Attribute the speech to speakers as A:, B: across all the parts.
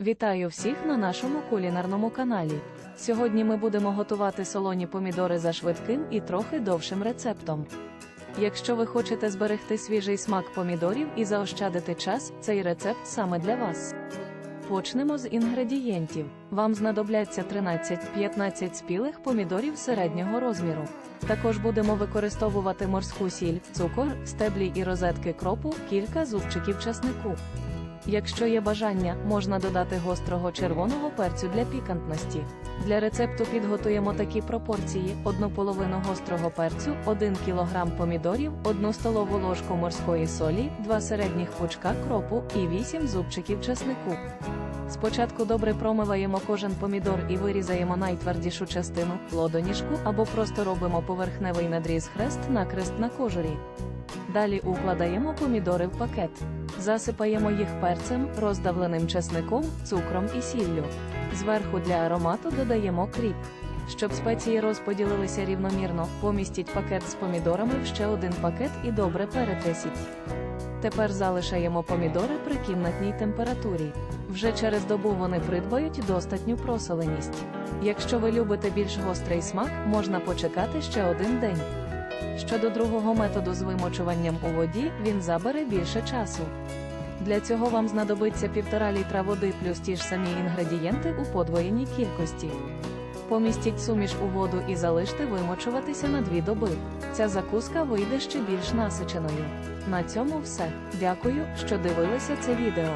A: Вітаю всіх на нашому кулінарному каналі. Сьогодні ми будемо готувати солоні помідори за швидким і трохи довшим рецептом. Якщо ви хочете зберегти свіжий смак помідорів і заощадити час, цей рецепт саме для вас. Почнемо з інгредієнтів. Вам знадобляться 13-15 спілих помідорів середнього розміру. Також будемо використовувати морську сіль, цукор, стеблі і розетки кропу, кілька зубчиків часнику. Якщо є бажання, можна додати гострого червоного перцю для пікантності. Для рецепту підготуємо такі пропорції: одну половину гострого перцю, 1 кг помідорів, 1 столову ложку морської солі, 2 середніх пучка кропу і 8 зубчиків чеснику. Спочатку добре промиваємо кожен помідор і вирізаємо найтвердішу частину лодоніжку або просто робимо поверхневий надріз хрест накрест на кожурі. Далі укладаємо помідори в пакет. Засипаємо їх перцем, роздавленим чесником, цукром і сіллю. Зверху для аромату додаємо кріп. Щоб спеції розподілилися рівномірно, помістіть пакет з помідорами в ще один пакет і добре перетрясіть. Тепер залишаємо помідори при кімнатній температурі. Вже через добу вони придбають достатню просоленість. Якщо ви любите більш гострий смак, можна почекати ще один день. Щодо другого методу з вимочуванням у воді, він забере більше часу. Для цього вам знадобиться 1,5 літра води плюс ті ж самі інгредієнти у подвоєній кількості. Помістіть суміш у воду і залиште вимочуватися на 2 доби. Ця закуска вийде ще більш насиченою. На цьому все. Дякую, що дивилися це відео.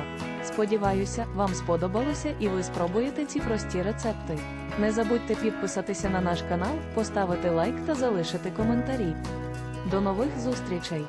A: Сподіваюся, вам сподобалося і ви спробуєте ці прості рецепти. Не забудьте підписатися на наш канал, поставити лайк та залишити коментарі. До нових зустрічей!